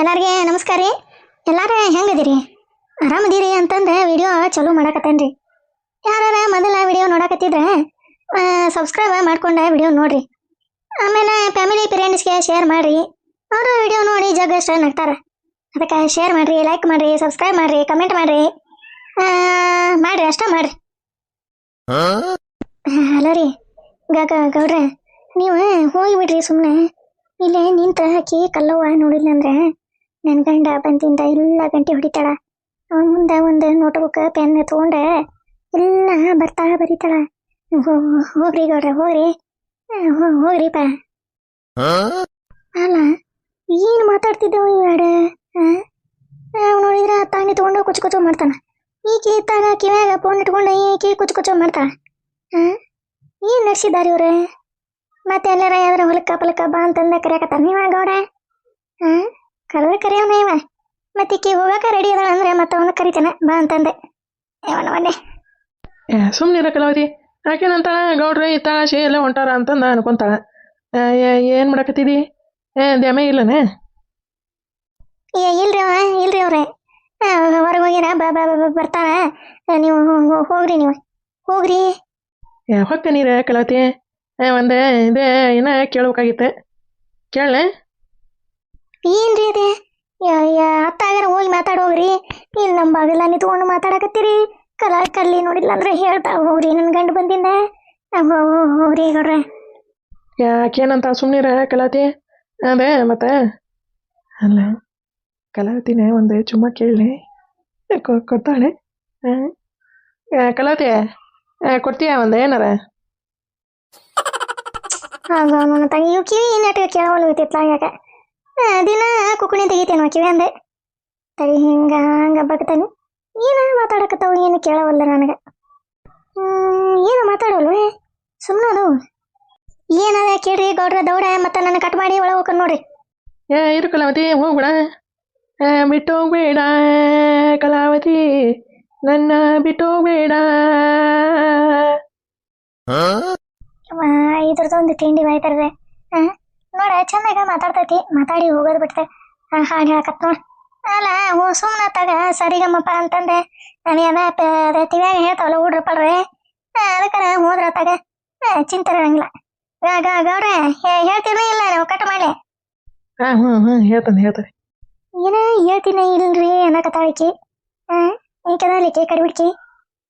ಎಲ್ಲಾರ್ಗೆ ನಮಸ್ಕಾರ ರೀ. ಎಲ್ಲಾರ ಹೆಂಗದಿರಿ? ಆರಾಮದಿರಿ ಅಂತಂದು ವಿಡಿಯೋ ಚಲೋ ಮಾಡಕತ್ತೇನ್ರಿ. ಯಾರ ಮೊದಲ ವಿಡಿಯೋ ನೋಡಕತ್ತಿದ್ರೆ ಸಬ್ಸ್ಕ್ರೈಬ್ ಮಾಡ್ಕೊಂಡು ವಿಡಿಯೋ ನೋಡ್ರಿ. ಆಮೇಲೆ ಫ್ಯಾಮಿಲಿ ಫ್ರೆಂಡ್ಸ್ಗೆ ಶೇರ್ ಮಾಡಿರಿ. ಅವರು ವಿಡಿಯೋ ನೋಡಿ ಜಗ್ಗಷ್ಟ ನಗ್ತಾರೆ ಅದಕ್ಕೆ ಶೇರ್ ಮಾಡಿರಿ ಲೈಕ್ ಮಾಡಿರಿ ಸಬ್ಸ್ಕ್ರೈಬ್ ಮಾಡಿರಿ ಕಮೆಂಟ್ ಮಾಡಿರಿ. ಮಾಡಿರಿ, ಅಷ್ಟೇ ಮಾಡಿರಿ. ಹಲೋ ರೀ ಗಾಗ ಗೌಡ್ರೆ, ನೀವು ಹೋಗಿಬಿಡ್ರಿ ಸುಮ್ಮನೆ ಇಲ್ಲೇ ನಿಂತ ಆಕಿ ಕಲ್ಲವ್ವ ನೋಡಿಲ್ಲ ಅಂದ್ರೆ ನನ್ನ ಗಂಡ ಬಂದಿಂದ ಎಲ್ಲ ಗಂಟೆ ಹೊಡಿತಾಳ. ಅವನ ಮುಂದೆ ಒಂದು ನೋಟ್ಬುಕ್ ಪೆನ್ ತಗೊಂಡ ಎಲ್ಲ ಬರ್ತಾ ಬರೀತಾಳ. ಹೋಗ್ರಿ ಗೌಡ್ರ ಹೋಗ್ರಿ. ಆ, ಪಾ ಹೋಗ್ರಿಪ್ಪ. ಅಲ್ಲ ಏನು ಮಾತಾಡ್ತಿದ್ದವು ಇವಾಡ ಅವ್ನು ನೋಡಿದ್ರೆ ತಾಂಡಿ ತೊಗೊಂಡು ಕುಚ್ಚು ಕುಚ್ಚು ಮಾಡ್ತಾನ. ಈಕೆ ಇತ್ತಾಗ ಕಿವ್ಯಾಗ ಫೋನ್ ಇಟ್ಕೊಂಡು ಈಕೆ ಕುಚ್ಚು ಕುಚ್ಚು ಮಾಡ್ತಾಳ. ಹಾಂ? ಏನು ನಡೆಸಿದ್ದಾರೆ ಇವ್ರೆ ಮತ್ತೆ ಎಲ್ಲರ ಯಾವ್ದಾರ ಹೊಲಕ್ಕ ಪಲಕ್ಕ ಬಾ ಅಂತಂದ ಕರೆಯಕತ್ತಾರ ನೀವ ಗೌಡ ಹಾಂ? ಕರೆದ ಕರೆಯವನ ಇವ. ಮತ್ತೆ ಈಕಿ ಹೋಗಾಕ ರೆಡಿ ಅದಾಳ ಅಂದ್ರೆ ಮತ್ತೆ ಅವನ ಕರಿತಾನೆ ಬಾ ಅಂತಂದೆ. ಇವನ ಒಳ್ಳೆ ಏ ಸುಮ್ಮನಿರ ಕಲಾವತಿ. ಯಾಕೇನಂತಾಳ ಗೌಡ್ರ ಈ ತಾಶೆ ಎಲ್ಲ ಹೊಂಟಾರ ಅಂತಂದ ಅನ್ಕೊಂತಾಳ. ಏನು ಮಾಡಕತ್ತಿದಿ? ಏ ದ್ಯಾಮೆ ಇಲ್ಲನೇ? ಏ ಇಲ್ರಿ ಅವ ಇಲ್ರಿ ಅವ್ರೆ. ಹೊರಗೆ ಹೋಗ್ಯಾರ ಬಾ ಬಾ ಬಾ ಬಾ ಬರ್ತಾರ ನೀವು ಹೋಗ್ರಿ ನೀವು. ಹೋಗ್ರಿ. ಏ ಹೊಕ್ಕ ನೀರ ಕಲಾವತಿ ಒಂದೇ ಇದೇ ಏನ ಕೇಳ್ಬೇಕಾಗಿತ್ತು. ಕೇಳಲೆ? ಏನ್ರಿ ಅದೇ ಅತ್ತಾಗಾರ ಹೋಗಿ ಮಾತಾಡ್ ಹೋಗ್ರಿ ಇಲ್ಲಿ ನಮ್ಮ ಬಾಗಿಲ ನಿಂತ್ಕೊಂಡು ಮಾತಾಡಕತ್ತೀರಿ ಕಲ ಕಲ್ಲಿ ನೋಡಿಲ್ಲ ಅಂದ್ರೆ ಹೇಳ್ತಾ ಹೋಗ್ರಿ ನನ್ನ ಗಂಡು ಬಂದಿಂದ ಆ, ಹೋ- ಹೋ- ಹೋಗ್ರಿ ಗೌಡ್ರೆ ಯಾಕೇನಂತ ಸುಮ್ಮನಿರ ಕಲಾವತಿ ಅದೇ ಮತ್ತೆ ಅಲ್ಲ ಕಲಾವತಿನೇ ಒಂದು ಚುಮ್ಮ ಕೇಳಲಿ ಕೊಡ್ತಾಳೆ ಹಾಂ ಕಲಾವತಿ ಆ, ಕೊಡ್ತೀಯಾ ಒಂದು ಏನಾರ ಆಗ ನನ್ನ ತಂಗಿ ಇವ್ ಕಿವಿ ಏನಾಟ ಕೇಳವಲ್ಲ ಗೊತ್ತಿತ್ಲ ಯಾಕ ದಿನ ಕುಕುಣಿ ತೆಗಿತೇನೆ ಕಿವಿ ಅಂದೆ. ತಡಿ ಹಿಂಗ ಹಂಗ ಬಗ್ತಾನೆ. ಏನ ಮಾತಾಡಕತ್ತಾವ ಏನು ಕೇಳವಲ್ಲ ನನಗೆ. ಏನು ಮಾತಾಡೋಲ್ವೇ? ಸುಮ್ಮನೆ ಅದು ಏನದ ಕೇಳ್ರಿ ಗೌಡ್ರ ದೌಡ ಮತ್ತೆ ನನ್ನ ಕಟ್ ಮಾಡಿ ಒಳಗೆ ಹೋಗ್ಕೊಂಡು ನೋಡ್ರಿ. ಏ ಇರು ಕಲಾವತಿ ಹೋಗ್ಬಿಡ ಬಿಟ್ಟು ಹೋಗ್ಬೇಡ ಕಲಾವತಿ. ನನ್ನ ಬಿಟ್ಟು ಹೋಗ್ಬೇಡ. ಇದ್ರದ್ದೊಂದು ತಿಂಡಿ ಬಾಯ್ತಾರದೆ ನೋಡ ಚಂದಾಗ ಮಾತಾಡ್ತೈತಿ. ಮಾತಾಡಿ ಹೋಗೋದು ಬಿಡ್ತೆ ಹಾಡು ಹೇಳಕತ್ ನೋಡ್. ಅಲ್ಲ ಹೋ ಸುಮ್ಮನೆ ತಗ ಸರಿಗಮ್ಮಪ್ಪ ಅಂತಂದೆ. ನಾನು ಅದ ಪ- ಅದ ತಿವ್ಯಾಗ ಹೇಳ್ತಾವಲ್ಲ ಹುಡ್ರು ಪಡ್ರೆ. ಅದಕ್ಕೆ ಹೋದ್ರ ತಗ ಚಿಂತೆ ಇರಂಗಿಲ್ಲ. ಗ- ಗ- ಗೌಡ್ರೆ ಹೇ- ಹೇಳ್ತೀನೋ ಇಲ್ಲ ನಾವು ಕಟ್ ಮಾಡಿ ಹಾಂ ಹ್ಞೂ ಹ್ಞೂ ಹೇಳ್ತಾನೆ ಹೇಳ್ತಾನೆ. ಏನ ಹೇಳ್ತೀನಿ ಇಲ್ರಿ ಅನ್ನಕತ್ತಾಳಿಕಿ ಈಕದಲಿಕ್ಕೆ ಕಡಿಬಿಡ್ಕಿ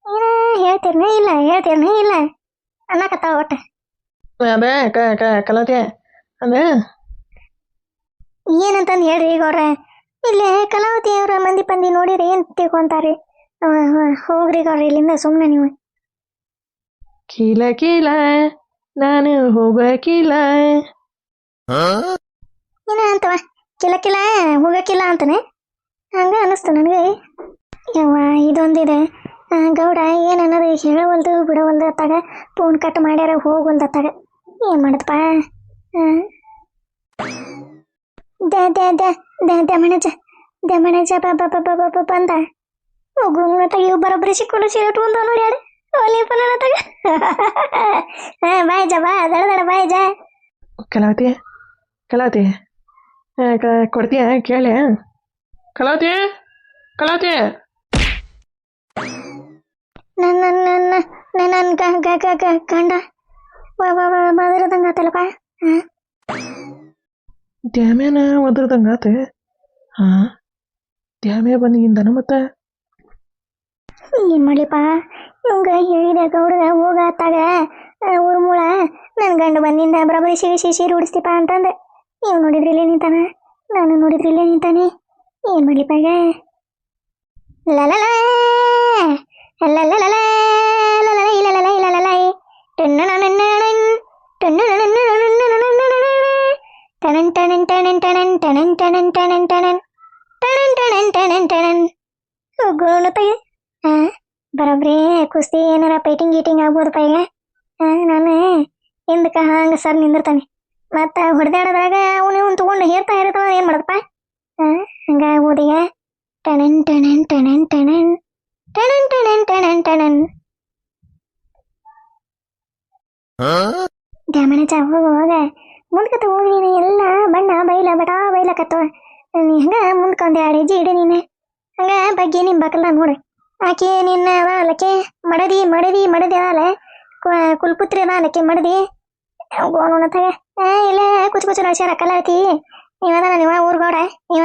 ಏನ ಹೇಳ್ತೀರ್ನ ಇಲ್ಲ ಹೇಳ್ತೀರ್ನ ಇಲ್ಲ ಅನ್ನಕತ್ತಾವ ಒಟ್ಟ. ಅದೇ ಕ ಕ ಕಲಾವತಿ ಅದೇ ಏನಂತಂದು ಹೇಳ್ರಿ ಈಗ ಅವ್ರೆ? ಇಲ್ಲಿ ಕಲಾವತಿ ಅವರ ಮಂದಿ ಪಂದಿ ನೋಡಿರಿ ಏನ್ ತಿಳ್ಕೊಂತಾರೆ? ಹೋಗ್ರಿ ಗೌರಿ ಇಲ್ಲಿಂದ ಸುಮ್ಮನೆ ನೀವು. ಕೀಲ ಕೀಲ ನಾನು ಹೋಗಕಿಲ್ಲ ಏನ ಅಂತವ? ಕಿಲ ಕಿಲ ಹೋಗಕಿಲ್ಲ ಅಂತಾನೆ? ಹಂಗ ಅನಿಸ್ತು ನನಗೆ. ಯವ್ವ ಇದೊಂದಿದೆ. ಗೌಡ ಏನ್ ಅನ್ನೋದು ಹೇಳವಲ್ದು ಬಿಡವಲ್ದು ತಗ ಫೋನ್ ಕಟ್ ಮಾಡ್ಯಾರ ಒಂದ ತಗ ಏನ್ ಮಾಡದಪ್ಪ? दमण्याच्या दमण्याच्या बाबा बाबा बाबा बंदा उगून आता येऊ बरोबर शिकवलं शिरट होऊन दोन उड्या ओले पण आता का बाय जा बा जरा जरा बाय जा ಕಲಾವತಿ का ಕೊಡ್ತೀಯ का ಕಲಾವತಿ ಕಲಾವತಿ ನನ್ನ ನನ್ನ ನನ್ನ ಗಂಡ ಮದುವೆ ತಂಗಾತಲ್ಲಪ್ಪ ಡ್ಯಾಮ್ಯಾನ ಒದ್ರದಂಗಾತೆ ಹಾ ಡ್ಯಾಮ್ಯ ಬಂದಿಂದನ ಮತ್ತೆ? ಏನ್ ಮಾಡ್ಲಿಪ್ಪ ಇವಂಗ ಹೇಳಿದ ಗೌಡಗ ಹೋಗತ್ತಾಗ ಊರು ಮೂಳ ನನ್ನ ಗಂಡ ಬಂದಿಂದ ಬರಬರಿ ಶಿವಿ ಶಿಶಿ ರೂಢಿಸ್ತಿಪ್ಪ ಅಂತಂದ. ನೀವು ನೋಡಿದ್ರಿ ಇಲ್ಲೇ ನಿಂತಾನ ನಾನು ನೋಡಿದ್ರಿ ಇಲ್ಲೇ ನಿಂತಾನೆ ಏನ್ ಮಾಡ್ಲಿಪ್ಪ ಈಗ? ಲಲಲ ಲಲಲ ಲಲಲ ಲಲಲ ಲಲಲ ಟನನ್ ಟನನ್ ಟನನ್ ಟನನ್ ಟನನ್ ಟನನ್ ಟನನ್ ಟನನ್ ಟನನ್ ಟನನ್ ಟನನ್ ಟನನ್ ಹೋಗೋಣ ತಗೆ ಹಾ ಬರೋಬ್ರಿ ಕುಸ್ತಿ ಏನಾರ ಪೈಟಿಂಗ್ ಗೀಟಿಂಗ್ ಆಗ್ಬೋದಪ್ಪ ಈಗ ಹಾ ನಾನು ಹಿಂದಕ್ಕೆ ಹಂಗ ಸರ್ ನಿಂದಿರ್ತಾನೆ ಮತ್ತು ಹೊಡೆದಾಡದಾಗ ಅವನು ಇವ್ನು ತಗೊಂಡು ಹೇರ್ತಾ ಇರ್ತಾವ ಏನು ಮಾಡದಪ್ಪ ಹಾ ಹಂಗ ಆಗ್ಬೋದು ಈಗ ಟಣನ್ ಟಣನ್ ಟಣನ್ ಟಣನ್ ಟಣನ್ ಟಣನ್ ಟಣನ್ ಟಣನ್ ದ್ಯಾಮನ ಚ ಹೋಗುವಾಗ ಮುಂದ್ಕತ್ತ ಹೋಗಿ ನೀನು ಎಲ್ಲ ಬಣ್ಣ ಬೈಲ ಬಟಾ ಬೈಲಕತ್ತ ನೀ ಹಂಗ ಮುಂದ್ಕೊಂಡೆ ಎರಡು ಹೆಜ್ಜೆ ಇಡು ನೀನು. ಹಂಗ ಬಗ್ಗೆ ನಿಮ್ಮ ಬಕಲ್ಲ ನೋಡು. ಆಕೆ ನಿನ್ನ ಅದಾಲಕ್ಕೆ ಮಡದಿ ಮಡದಿ ಮಡದಿ ಅದಾಲ ಕುಲ್ಪುತ್ರಿ ಅದಾಲಕ್ಕೆ ಮಡದಿ. ಗೋಣತಗ ಏ ಇಲ್ಲ ಕುಚ್ ಕುಚ್ ನಡ್ಸ್ಯಾರ ಐತಿ. ನೀವ ಅದಾನ ನೀವ ಊರ್ಗೌಡ ನೀವ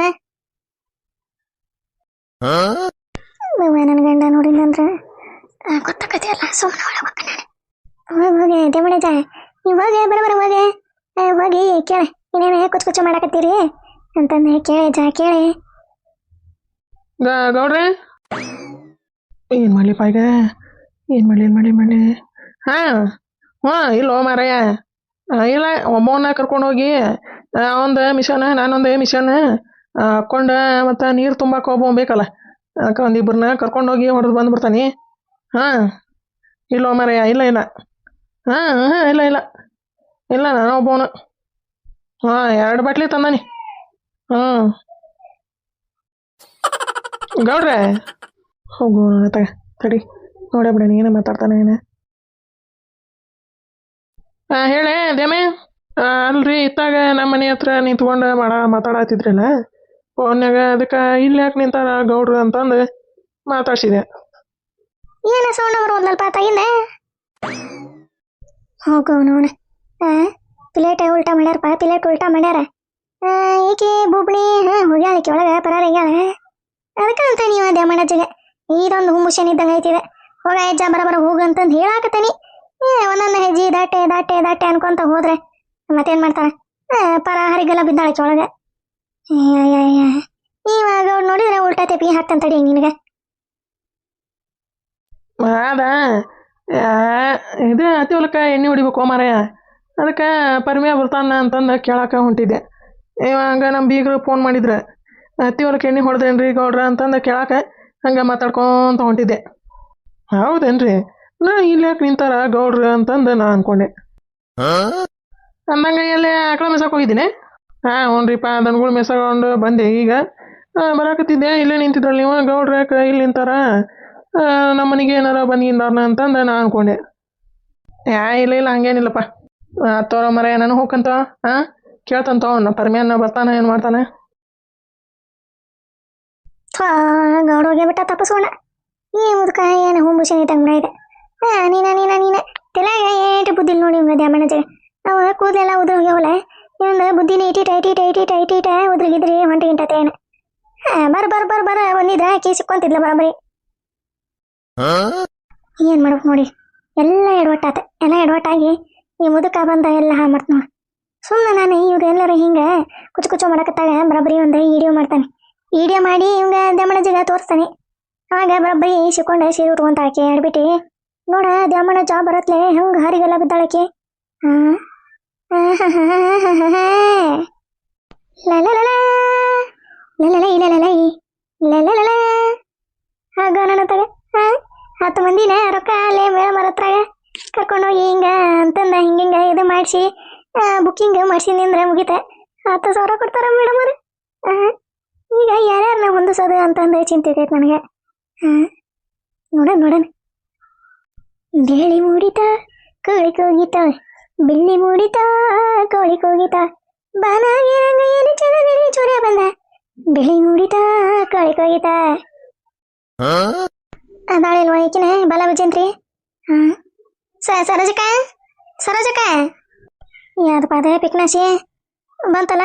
ನನ್ನ ಗಂಡ ನೋಡಿದಂದ್ರ ಗೊತ್ತಾಗತ್ತೆ ಅಲ್ಲ ಸುಮ್ಮನೆ ಒಳಗೆ ಹೋಗಿ ದೇವಣಜ ನೀವು ಹೋಗಿ ಬರ ಬರ ಹೋಗಿ ಹೋಗಿ, ಕೇಳಿ. ಇನ್ನೇನು ಕುಚ್ಚು ಕುಚ್ಚು ಮಾಡಕತ್ತೀರಿ ಅಂತಂದು ಕೇಳಿ ಜಾ ಕೇಳಿ ಗೌಡ್ರೆ ಏನು ಮಾಡಲಿಪ್ಪ ಈಗ ಏನು ಮಾಡಲಿ ಏನು ಮಾಡಲಿ ಮಾಡಲಿ ಹಾಂ ಹ್ಞೂ ಇಲ್ಲೋ ಮಾರಯ್ಯ ಇಲ್ಲ ಒಬ್ಬವನ್ನ ಕರ್ಕೊಂಡು ಹೋಗಿ ಒಂದು ಮಿಷನ್ ನಾನೊಂದು ಮಿಷನ್ ಹಾಕ್ಕೊಂಡು ಮತ್ತು ನೀರು ತುಂಬಕ್ಕೆ ಒಬ್ಬ ಬೇಕಲ್ಲ ಅದಕ್ಕೆ ಒಂದು ಇಬ್ಬರನ್ನ ಕರ್ಕೊಂಡು ಹೋಗಿ ಹೊಡೆದು ಬಂದ್ಬಿಡ್ತಾನೆ ಹಾಂ ಇಲ್ಲೋ ಮಾರಯ್ಯ ಇಲ್ಲ ಇಲ್ಲ ಹಾಂ ಹಾಂ ಇಲ್ಲ ಇಲ್ಲ ಇಲ್ಲ, ನಾನು ಒಬ್ಬವನು ಹಾಂ, ಎರಡು ಬಾಟ್ಲಿ ತಂದಾನಿ. ಹಾಂ ಗೌಡ್ರೆ. ಹೋಗು ತಗ ತಡಿ. ನೋಡೇ ಬಿಡ, ನೀನು ಮಾತಾಡ್ತಾನೆ ಏನ? ಹಾಂ ಹೇಳೆ ದೇಮೆ ಅಲ್ರಿ, ಇತ್ತಾಗ ನಮ್ಮ ಮನೆ ಹತ್ರ ನಿಂತ್ಕೊಂಡು ಮಾಡ ಮಾತಾಡತ್ತಿದ್ರಲ್ಲ ಫೋನ್ಯಾಗ ಅದಕ್ಕೆ ಇಲ್ಲಿ ಯಾಕೆ ನಿಂತಾರ ಗೌಡ್ರು ಅಂತಂದು ಮಾತಾಡ್ಸಿದೆ. ಏನ ಸೌಂಡ್ ಬರೋದಲ್ಪ ತಾಗಿಂದ ಹೋಗು, ನೋಡ. ಪ್ಲೇಟ್ ಉಲ್ಟಾ ಮಾಡ್ಯಾರಪ್ಪ ಪ್ಲೇಟ್ ಉಲ್ಟಾ ಮಾಡ್ಯಾರ. ಆ, ಈಕಿ ಬುಬ್ಣಿ ಹಾ ಹೋಗ್ಯಾಳ ಈಕಿ ಒಳಗ ಪರಾರ ಆಗ್ಯಾಳ. ಅದಕ್ಕೆ ಅಂತ ನೀವು ಅದೇ ಮಾಡಜ್ಜಿಗೆ ಇದೊಂದು ಹುಮ್ಮುಷನ್ ಇದ್ದಂಗೆ ಐತಿದೆ. ಹೋಗ ಹೆಜ್ಜ ಬರ ಬರ ಹೋಗು ಅಂತಂದು ಹೇಳಾಕತ್ತೀನಿ. ಏ ಒಂದೊಂದು ಹೆಜ್ಜೆ ದಾಟೆ ದಾಟೆ ದಾಟೆ ಅನ್ಕೊಂತ ಹೋದ್ರೆ ಮತ್ತೇನ್ ಮಾಡ್ತಾರ? ಪರ ಹರಿಗೆಲ್ಲ ಬಿದ್ದಾಳಕ್ಕೆ ಒಳಗೆ. ಇವಾಗ ಅವ್ರು ನೋಡಿದ್ರೆ ಉಲ್ಟಾ ತೆಪ್ಪಿ ಹಾಕ್ತಾನೆ ತಡಿ ನಿನಗೆ. ಅದ ಇದು ಅತಿ ಹೊಲಕ್ಕೆ ಎಣ್ಣೆ ಹೊಡಿಬೇಕು ಮಾರಾಯ. ಅದಕ್ಕೆ ಪರಿಮಯ ಬರ್ತಾನ ಅಂತಂದು ಕೇಳಕ್ಕೆ ಹೊಂಟಿದ್ದೆ. ಏ ಹಂಗೆ ನಮ್ಮ ಬೀಗರು ಫೋನ್ ಮಾಡಿದ್ರೆ. ಅತ್ತಿ ಹೊಲಕ್ಕೆ ಎಣ್ಣೆ ಹೊಡೆದೇನ್ರಿ ಗೌಡ್ರ ಅಂತಂದು ಕೇಳಕ್ಕೆ ಹಂಗೆ ಮಾತಾಡ್ಕೊಂತ ಹೊಂಟಿದ್ದೆ. ಹೌದೇನ್ರಿ? ನಾ ಇಲ್ಲಿ ಯಾಕೆ ನಿಂತಾರ ಗೌಡ್ರು ಅಂತಂದು ನಾ ಅನ್ಕೊಂಡೆ. ಅಂದಂಗೆ ಎಲ್ಲಿ ಆಕಳ ಮೆಸಕ್ಕೆ ಹೋಗಿದ್ದೀನಿ. ಹಾಂ ಹ್ಞೂನ್ರಿಪ್ಪ ದನಗಳು ಮೆಸಗೊಂಡು ಬಂದೆ ಈಗ. ಬರಾಕತ್ತಿದ್ದೆ ಇಲ್ಲೇ ನಿಂತಿದ್ರಲ್ಲ ನೀವು ಗೌಡ್ರ ಯಾಕೆ ಇಲ್ಲಿ ನಿಂತಾರ? ನಮ್ಮನಿಗೆ ನಮ್ಮ ಮನೆಗೆ ಏನಾರ ಬಂದಿದ್ದಾರನ ಅಂತಂದು ನಾ ಅನ್ಕೊಂಡೆ. ಯಾ ಇಲ್ಲ ಇಲ್ಲ ಹಂಗೇನಿಲ್ಲಪ್ಪ. ಹತ್ತೋರ ಮರ ನಾನು ಹೋಗ್ಕಂತ ಹಾ ಕೇಳ್ತಂತ ಅವ್ನ. ಪರ್ಮಿಯನ್ನ ಬರ್ತಾನೆ ಏನ್ ಮಾಡ್ತಾನೆ? ಥಾ ಗೌಡ ಹೋಗಿ ಬಿಟ್ಟ ತಪ್ಪಿಸ್ಕೊಂಡ. ಈ ಮುದುಕ ಏನು ಹುಂಬುಷನ್ ಇದ್ದಂಗ ಇದೆ. ಹಾ ನೀನ ನೀನ ನೀನ. ತಲೆಗ ಏಟು ಬುದ್ಧಿ ನೋಡಿ ಇವ್ನ ದ್ಯಾಮಣ್ಣ ನಾವು ಅವ ಕೂದಲೆಲ್ಲ ಉದ್ರ ಹೋಗ್ಯಾವಲ್ಲ ಇವಂದ ಬುದ್ಧಿನ ಇಟಿಟ ಇಟಿಟ ಇಟಿಟ ಇಟಿಟ ಉದ್ರಿಗಿದ್ರಿ ಹೊಂಟಿ ಗಿಂಟತೇನ ಹಾ ಬರ ಬರ್ ಬರ್ ಬರ ಬಂದಿದ್ರ ಆಕಿ ಸಿಕ್ಕೊಂತಿದ್ಲ ಬರಬರಿ. ಏನ್ ಮಾಡ್ಬೇಕು ನೋಡಿ. ಎಲ್ಲ ಎಡವಟ್ಟಾತ ಎಲ್ಲ ಎಡವಟ್ಟಾಗಿ ಈ ಮುದುಕ ಬಂದ ಎಲ್ಲ ಹಾ ಮಾಡ್ತ ನೋಡಿ ಸುಮ್ಮನೆ ನಾನು ಇವ್ರು ಎಲ್ಲರೂ ಹಿಂಗೆ ಕುಚ್ಚು ಕುಚ್ಚು ಮಾಡಕತ್ತಾಗ ಬರಬರಿ ಒಂದು ವಿಡಿಯೋ ಮಾಡ್ತಾನೆ ವಿಡಿಯೋ ಮಾಡಿ ಇವಂಗ ದಮ್ಮಣ ಜಗ ತೋರಿಸ್ತಾನೆ ಆಗ ಬರಬ್ಬರಿ ಸಿಕ್ಕೊಂಡೆ ಸೀರೆ ಉಟ್ಕೊಂತಾಳಕ್ಕೆ ಆಡ್ಬಿಟ್ಟು ನೋಡ ದಮ್ಮಣ ಜಾಬ್ ಬರತ್ಲೆ ಹಂಗ ಹರಿಗೆಲ್ಲ ಬಿದ್ದಾಳಕ್ಕೆ ಹಾ ಆಗ ನನ್ನ ತಗ ಹಾ ಹತ್ತು ಮಂದಿನ ರೊಕ್ಕ ಅಲ್ಲೇ ಮೇಳ ಮರತ್ರಾಗ ಕರ್ಕೊಂಡೋಗಿ ಹಿಂಗ ಅಂತಂದ ಹಿಂಗ ಇದು ಮಾಡಿಸಿ ಬುಕ್ಕಿಂಗ್ ಮಾಡ್ಸಿನಿ ಅಂದ್ರೆ ಮುಗಿತ. ಹತ್ತು ಸಾವಿರ ಕೊಡ್ತಾರ ಮೇಡಮ್ ಅವ್ರು. ಈಗ ಯಾರ್ಯಾರನ್ನ ಹೊಂದಿಸೋದು ಅಂತಂದು ಚಿಂತೆ ಐತೆ ನನಗೆ. ಹಾಂ ನೋಡೋಣ ನೋಡೋಣ. ಬೇಳಿ ಮೂಡಿತ ಕೋಳಿ ಕೂಗಿತ ಬಿಲ್ಲಿ ಮೂಡಿತ ಕೋಳಿ ಕೂಗಿತ. ಬಾನಾಗಿ ರಂಗ ಏನು ಚೆನ್ನಾಗಿ ಚೂರ ಬಂದ. ಬಿಳಿ ಮೂಡಿತ ಕೋಳಿ ಕೂಗಿತ. ಅದಾಳಿಲ್ವ ಈಕಿನ? ಬಲ ವಿಜಯಂತ್ರಿ ಹಾಂ ಸ, ಸರೋಜಕ್ಕ? ಸರೋಜಕ್ಕ? ಯಾವ್ದು ಅದೇ ಪಿಕ್ನಾಶಿ. ಬಂತಲ್ಲ?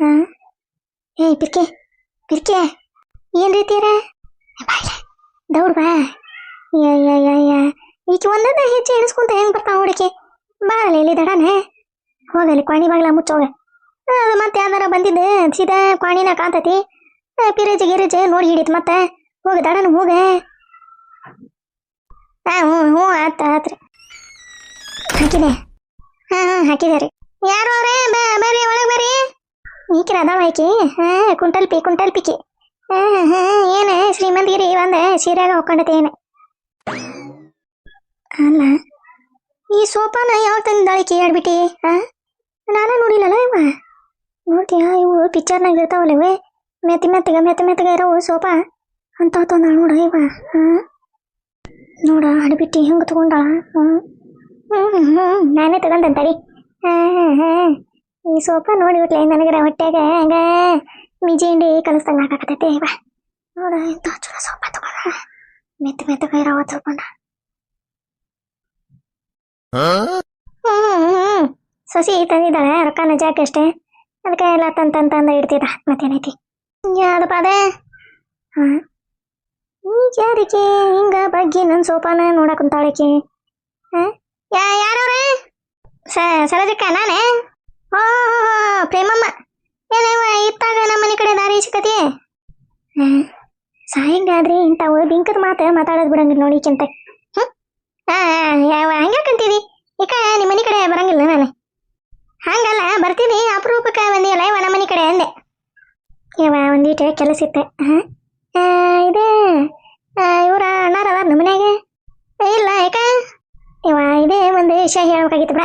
ಹಾಂ? ಏಯ್ ಪಿರ್ಕೆ ಪಿರ್ಕೆ. ಏನು ರೀತಿಯರ ಬಾಯ್ಲೆ ದೌಡ್ ಬಾ. ಈಕೆ ಒಂದದ ಹೆಜ್ಜೆ ಎಣಿಸ್ಕೊಂತ ಹೆಂಗ್ ಬರ್ತಾವ ಹುಡುಕಿ ಬಾರಲ್ಲ ಇಲ್ಲಿ ದಡನೆ? ಹೋಗಲಿ ಕ್ವಾಣಿ ಬಾಗ್ಲ ಮುಚ್ಚೋಗ ಅದು ಮತ್ತೆ ಯಾವ್ದಾರ ಬಂದಿದ್ದು? ಸೀದಾ ಕ್ವಾಣಿನ ಕಾಂತತಿ ಪಿರೇಜ್, ಗಿರೇಜ್ ನೋಡಿ ಹಿಡಿತ್ ಮತ್ತೆ. ಹೋಗ ದಡನ ಹೋಗ. ಹಾ, ಹ್ಞೂ ಹ್ಞೂ, ಆತ, ಆತ್ರಿ. ಹಾಕಿದೆ. ಹಾಂ ಹಾಂ, ಹಾಕಿದೆ ರೀ. ಯಾರು ಅವ್ರೆ? ಬರ್ರಿ, ಒಳಗೆ ಬರ್ರಿ. ಈಕಿರ ಅದಾವ ಆಕಿ ಹಾಂ, ಕುಂಟಲ್ ಪಿ, ಕುಂಟಲ್ ಪಿಕಿ. ಹಾಂ ಹಾಂ ಏನು ಶ್ರೀಮಂತಿಗಿರಿ ಒಂದು ಸೀರೆಯಾಗ ಹಾಕೊಂಡತೆ ಏನು? ಅಲ್ಲ, ಈ ಸೋಫಾನ ಯಾವಾಗ ತಂದಿದ್ದಾಳಿಕೆ ಹೇಳ್ಬಿಟ್ಟಿ? ಹಾಂ? ನಾನೇ ನೋಡಿಲ್ಲಲ್ಲ ಇವ. ನೋಡ್ತೀಯ, ಇವು ಪಿಕ್ಚರ್ನಾಗ ಇರ್ತಾವಲ್ಲ ಇವೆ. ಮೆತ್ತ ಮೆತ್ತಗ ಮೆತ್ತ ಮೆತ್ತಗ ಇರೋವು ಸೋಫಾ ಅಂತ ತಂದಾಳ ನೋಡ ಇವ. ಹಾ? ನೋಡ ಆಡ್ಬಿಟ್ಟಿ ಹೆಂಗ ತಗೊಂಡಾಳ ಹ್ಮ್ ಹ್ಮ್ ಹ್ಮ್ ನಾನೇ ತಗೊಂಡಂತಡಿ ಹಾ ಹಾ ಹಾ. ಈ ಸೋಫಾ ನೋಡಿಬಿಟ್ಲೆ ನನಗರ ಹೊಟ್ಟೆಗೆ ಹಂಗ ಮಿಜಿಂಡಿ ಕಲಿಸ್ದಂಗೆ ಹಾಕಾಕತೈತಿ ಇವ ನೋಡ ಇಂಥ ಚಲೋ ಸೋಫಾ ತಗೊಂಡ. ಮೆತ್ತ ಮೆತ್ತಗ ಇರೋವ ತಿಳ್ಕೊಂಡ. ಹ್ಮ್ ಹ್ಮ್ ಸೊಸಿ ತಂದಿದ್ದಾಳೆ ರೊಕ್ಕನ ಜಾಕೆ ಅಷ್ಟೇ. ಅದಕ್ಕೆ ಎಲ್ಲ ತಂದ್ ತಂದ್ ತಂದ ಇಡ್ತಿದ್ದ. ಮತ್ತೇನೈತಿ? ಯಾವ್ದಪ್ಪ ಅದೇ ಹಾ. ಈ ಜಾರಿಗೆ ಹಿಂಗ ಬಗ್ಗೆ ನನ್ನ ಸೋಪಾನ ನೋಡಕ್ ಕುಂತಾಳಕಿ ಹಾ? ಯಾರವ್ರೆ? ಸರೋಜಕ್ಕ, ನಾನೇ? ಓ ಪ್ರೇಮಮ್ಮ. ಏನೇವ ಇತ್ತಾಗ ನಮ್ಮ ಮನೆ ಕಡೆ ದಾರಿ ಸಿಕ್ಕತಿ ಸಾಯಂಗಾದ್ರಿ ಇಂಥವು ಬಿಂಕದ ಮಾತು ಮಾತಾಡೋದು ಬಿಡಂಗಿಲ್ಲ ಹ್ಞೂ ಹಾಂ ಯಾವ ಹಂಗ್ಯಾಕಂತೀವಿ ಈಕ ನಿಮ್ಮ ಮನೆ ಕಡೆ ಬರಂಗಿಲ್ಲ ನಾನು. ಹಂಗಲ್ಲ, ಬರ್ತೀನಿ. ಅಪರೂಪಕ್ಕೆ ಬಂದಿಯಲ್ಲ ಇವ ನಮ್ಮ ಮನೆ ಕಡೆ ಅಂದೆ. ಇವ ಒಂದೀಟ ಕೆಲಸ ಇತ್ತೆ. ಹಾಂ? ವಿಷಯ ಹೇಳ್ಬೇಕಾಗಿತ್ತು ಬಿಡ.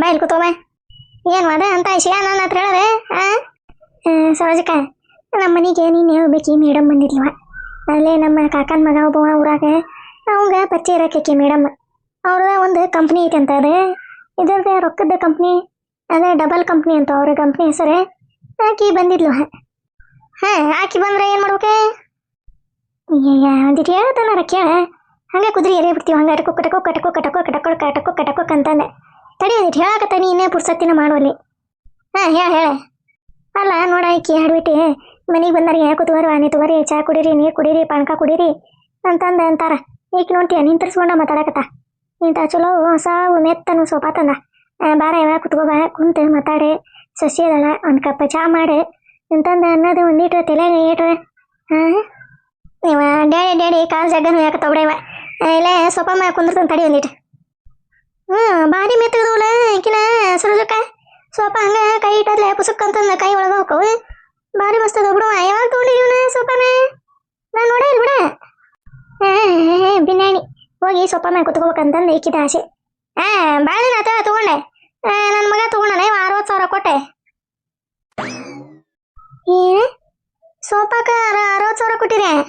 ಬಾಯಿಲ್ ಕೂತೋಮ ಏನು ಅದ ಅಂತ ವಿಷಯ ನನ್ನ ಹತ್ರ ಹೇಳದೆ? ಸರೋಜಕ್ಕ ನಮ್ಮ ಮನೆಗೆ ನೀನು ಹೇಳ್ಬೇಕಿ ಮೇಡಮ್ ಬಂದಿದ್ಲವ ಅಲ್ಲೇ ನಮ್ಮ ಕಾಕನ ಮಗ ಒಬ್ಬ ಊರಾಗ, ಅವಂಗ ಪರಿಚಯ ಇರಕ್ಕೆ ಮೇಡಮ್. ಅವ್ರದ ಒಂದು ಕಂಪ್ನಿ ಐತೆ ಅಂತ ಅದು. ಇದ್ರದ್ದು ರೊಕ್ಕದ ಕಂಪ್ನಿ ಅದೇ ಡಬಲ್ ಕಂಪ್ನಿ ಅಂತ ಅವ್ರ ಕಂಪ್ನಿ ಹೆಸರು. ಆಕಿ ಬಂದಿದ್ಲು. ಹಾಂ, ಆಕಿ ಬಂದ್ರೆ ಏನು ಮಾಡ್ಬೇಕೆ? ಒಂದಿಟ್ಟು ಹೇಳ್ತಾನಾರ ಕೇಳ. ಹಂಗೆ ಕುದುರೆ ಎರೆ ಬಿಡ್ತೀವಿ, ಹಂಗೆ ಅಟಕೋ ಕಟಕೋ ಕಟಕೋ ಕಟಕೋ ಕಟಕೋ ಕಟಕೋ ಕಟಕೋ ಅಂತಂದೆ ತಡಿ ಅದಿಟ್ಟು ಹೇಳಕತ್ತ ಇನ್ನೇ ಪುರ್ಸತ್ತಿನ ಮಾಡುವಲ್ಲಿ. ಹಾಂ, ಹೇಳ ಹೇಳ. ಅಲ್ಲ, ನೋಡ ಆಕಿ ಹಾಡ್ಬಿಟ್ಟು ಮನೆಗೆ ಬಂದವ್ರಿಗೆ ಕೂತ್ವರಿ ವಾನಿ ತಗೋರಿ ಚಾ ಕುಡೀರಿ, ನೀರು ಕುಡೀರಿ, ಪಾನಕ ಕುಡೀರಿ ಅಂತಂದ ಅಂತಾರ. ಈಗ ನೋಡ್ತೀಯ ನಿಂತರ್ಸ್ಕೊಂಡ ಮಾತಾಡಕತ್ತ. ಇಂಥ ಚಲೋ ಸಾವು ಮೆತ್ತನು ಸೋಫಾ ತಂದ. ಬಾರ ಯಾವ ಕುತ್ಕೋ ಬಾ ಕುಂತು ಮಾತಾಡೆ. ಸಸಿ ಅದಳ ಒಂದು ಕಪ್ ಚಾ ಮಾಡಿ. ಅಂತಂದ ಅನ್ನೋದು ಒಂದಿಟ್ಟು ತಲೆಗೆ ಏಟ್ರ. ಹಾಂ? ಇವ, ಡ್ಯಾಡಿ ಡ್ಯಾಡಿ, ಕಾಲು ಜಗ್ಗನು ಯಾಕೆ ತಗೊಡೇವ ಇಲ್ಲೇ ಸೋಫಾ ಮ್ಯಾಗ ಕುಂದಿರ್ತಾನೆ ತಡಿ ಒಂದಿಟ್ಟು ಹ್ಞೂ ಭಾರಿ ಮೆತ್ತಗದವಲ್ಲ ಈಕಿನ ಸುರಜಕ್ಕ. ಸೊಪ್ಪ ಹಂಗ ಕೈ ಇಟ್ಟದ್ಲೆ ಪುಸಕ್ ಅಂತಂದ ಕೈ ಒಳಗೆ ಹೋಗ್ಕವು ಭಾರಿ ಮಸ್ತ್ ಅದ ಬಿಡು, ಯಾವಾಗ ತೊಗೊಂಡಿದ್ದೀವನ ಸೋಫಾನ ನಾನು ನೋಡೇ ಇಲ್ಲ ಬಿಡ. ಹಾಂ ಬಿನ್ನಾಣಿ ಹೋಗಿ ಸೋಫಾ ಮೇಲೆ ಕುತ್ಕೋಬೇಕಂತಂದು ಇಕ್ಕಿದ ಆಸೆ. ಹಾಂ ಭಾಳ ಆತ ತಗೊಂಡೆ. ನನ್ನ ಮಗ ತಗೊಂಡನೆ ಅರವತ್ತು ಸಾವಿರ ಕೊಟ್ಟೆ. ಏನು? ಸೋಪಾಕ ಅರವತ್ತು ಸಾವಿರ ಕೊಟ್ಟಿರಿ ಅವ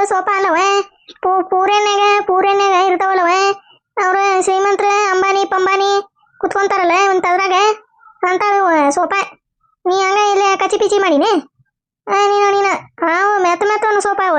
ಅಂತಿಂತಾವ ಸೋಫಾ ಪೂ ಪೂರೆನ್ಯಾಗ ಪೂರೆನ್ಯಾಗ ಇರ್ತಾವಲ್ಲವೇ? ಅವ್ರು ಶ್ರೀಮಂತ್ರ ಅಂಬಾನಿ ಪಂಬಾನಿ ಕುತ್ಕೊಂತಾರಲ್ಲ ಒಂದು ತದ್ರಾಗ? ಅಂತಾವ ಸೋಫಾ ನೀ ಹಂಗ ಇಲ್ಲಿ ಕಚಿ ಪಿಚಿ ಮಾಡಿನಿ ನೀನು ನೀನು. ಹಾವು ಮೆತ್ತ ಮೆತ್ತ ಒಂದು ಸೋಫಾ ಅವ.